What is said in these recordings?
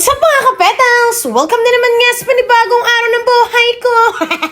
What's up mga kapetals? Welcome na naman nga sa panibagong araw ng buhay ko.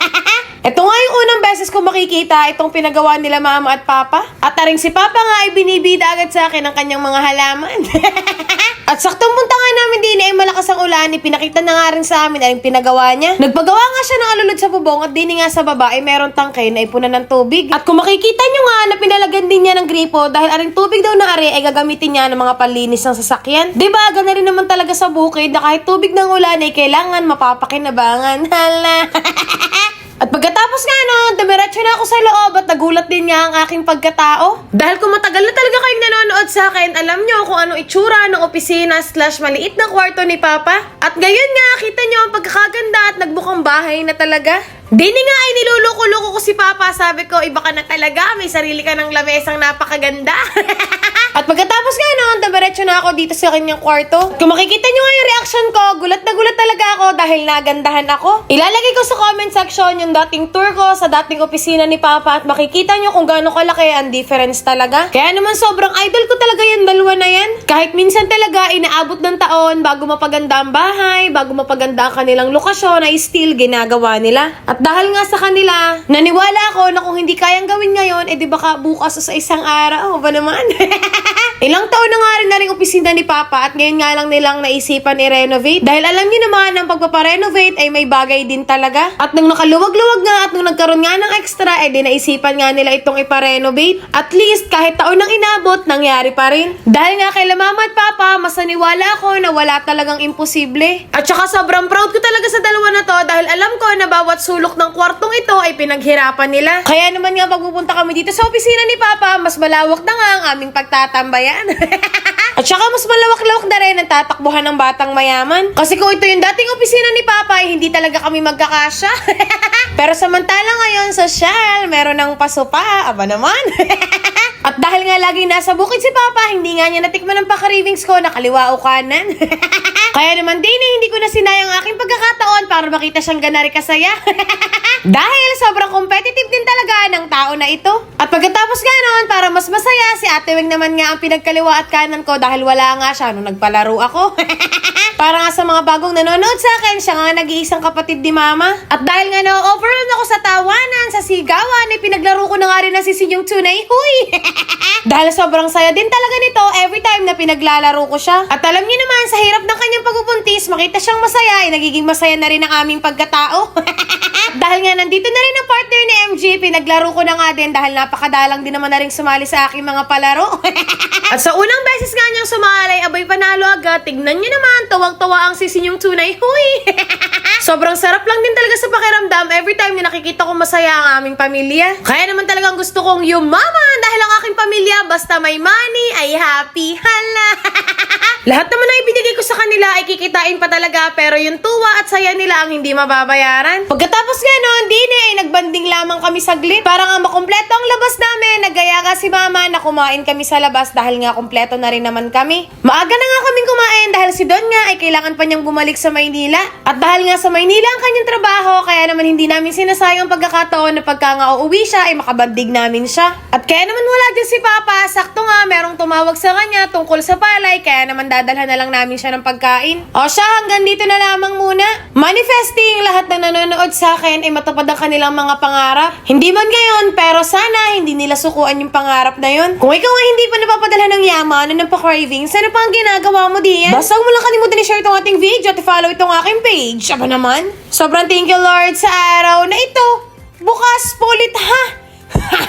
Ito nga yung unang beses ko makikita itong pinagawa nila mama at papa. At taring si papa nga ay binibida agad sa akin ang kanyang mga halaman. at saktong punta nga namin din ay malakas ang ulan, ipinakita na nga rin sa amin ay pinagawa niya. Nagpagawa nga siya ng alulod sa bubong at din nga sa baba ay meron tangke na ipunan ng tubig. At kung makikita nyo nga na pinalagan din niya ng gripo dahil aring tubig daw na ari ay gagamitin niya ng mga panlinis ng sasakyan. Di ba, gana rin naman talaga sa bukid na kahit tubig ng ulan ay kailangan mapapakinabangan. Hala! At pagkatapos nga nun, dumiretso na ako sa loob at nagulat din nga ang aking pagkatao. Dahil kung matagal na talaga kayong nanonood sa akin, alam nyo kung ano itsura ng opisina slash maliit na kwarto ni Papa. At ngayon nga, kita nyo ang pagkakaganda at nagbukang bahay na talaga. Dini nga ay niluluko-luko ko si Papa. Sabi ko, iba ka na talaga. May sarili ka ng lamesang napakaganda. At pagkatapos nga noon, dumiretso na ako dito sa kanyang kwarto. Kung makikita nyo nga yung reaction ko, gulat na gulat talaga ako dahil nagandahan ako. Ilalagay ko sa comment section yung dating tour ko sa dating opisina ni Papa at makikita nyo kung gaano kalaki ang difference talaga. Kaya naman sobrang idol ko talaga yung dalawa na yan. Kahit minsan talaga inaabot ng taon bago mapaganda ang bahay, bago mapaganda ang kanilang lokasyon ay still ginagawa nila. At dahil nga sa kanila, naniwala ako na kung hindi kayang gawin ngayon, eh di baka bukas o sa isang araw, ba naman? Ilang taon na nga rin na rin opisina ni Papa at ngayon nga lang nilang naisipan i-renovate. Dahil alam niyo naman, ang pagpaparenovate ay may bagay din talaga. At nung nakaluwag-luwag nga at nung nagkaroon nga ng extra, eh di naisipan nga nila itong iparenovate. At least, kahit taon nang inabot, nangyari pa rin. Dahil nga kay Mama at Papa, mas naniwala ako na wala talagang imposible. At saka sobrang proud ko talaga sa dalawa na to dahil alam ko na bawat sulok ng kwartong ito ay pinaghirapan nila. Kaya naman nga pag pupunta kami dito sa opisina ni Papa, mas malawak na nga ang aming pagtatambayan. At saka mas malawak-lawak na rin ang tatakbuhan ng batang mayaman. Kasi kung ito yung dating opisina ni Papa, ay hindi talaga kami magkakasya. Pero samantala ngayon sa Shell, meron ng pasupa. Aba naman. At dahil nga lagi nasa bukid si Papa, hindi nga niya natikman ang pakarivings ko na kaliwa o kanan. Kaya naman din eh, hindi ko na sinayang aking pagkakataon para makita siyang ganari kasaya. Dahil sobrang competitive din talaga ng tao na ito. At pagkatapos nga noon, para mas masaya, si Ate Weng naman nga ang pinagkaliwa at kanan ko dahil wala nga siya nung nagpalaro ako. Para nga sa mga bagong nanonood sa akin, siya nga nag-iisang kapatid ni Mama. At dahil nga na-overwhelm ako sa tawanan, sa sigawan, eh, pinaglaro ko na nga rin ang sisinyong tunay. Huy! dahil sobrang saya din talaga nito every time na pinaglalaro ko siya. At alam niyo naman, sa hirap ng kanyang pagbubuntis, makita siyang masaya, ay nagiging masaya na rin ang aming pagkatao. dahil nga nandito na rin ang partner ni MG, pinaglaro ko na nga din dahil napakadalang din naman na rin sumali sa aking mga palaro. At sa unang beses nga niyang sumalay, abay panalo agad. Tignan niyo naman, tawang-tawa ang sisi niyong tunay. Huy! Sobrang sarap lang din talaga sa pakiramdam every time na nakikita ko masaya ang aming pamilya. Kaya naman talagang gusto kong yumaman dahil ang aking pamilya basta may money ay happy. Hala! Lahat naman na ibinigay ko sa kanila ay kikitain pa talaga pero yung tuwa at saya nila ang hindi mababayaran. Pagkatapos nga noon, din eh, ay nagbanding lamang kami saglit. Para nga makumpleto ang labas namin, nagaya ka si mama na kumain kami sa labas dahil nga kumpleto na rin naman kami. Maaga na nga kaming kumain dahil si Don nga ay kailangan pa niyang bumalik sa Maynila. At dahil nga sa Maynila ang kanyang trabaho, kaya naman hindi namin sinasayang pagkakataon na pagka nga uuwi siya ay makabandig namin siya. At kaya naman wala din si Papa, sakto nga merong tumawag sa kanya tungkol sa palay, kaya naman dadalhan na lang namin siya ng pagkain. O siya, hanggang dito na lamang lahat ng nanonood sa akin ay matupad ang kanilang mga pangarap. Hindi man ngayon, pero sana hindi nila sukuan yung pangarap na yun. Kung ikaw ay hindi pa napapadala ng yaman o ng pa-cravings, ano pa ang ginagawa mo diyan? Basta mo lang kalimutan i-share itong ating video at follow itong aking page. Aba naman. Sobrang thank you Lord sa araw na ito. Bukas po ulit ha!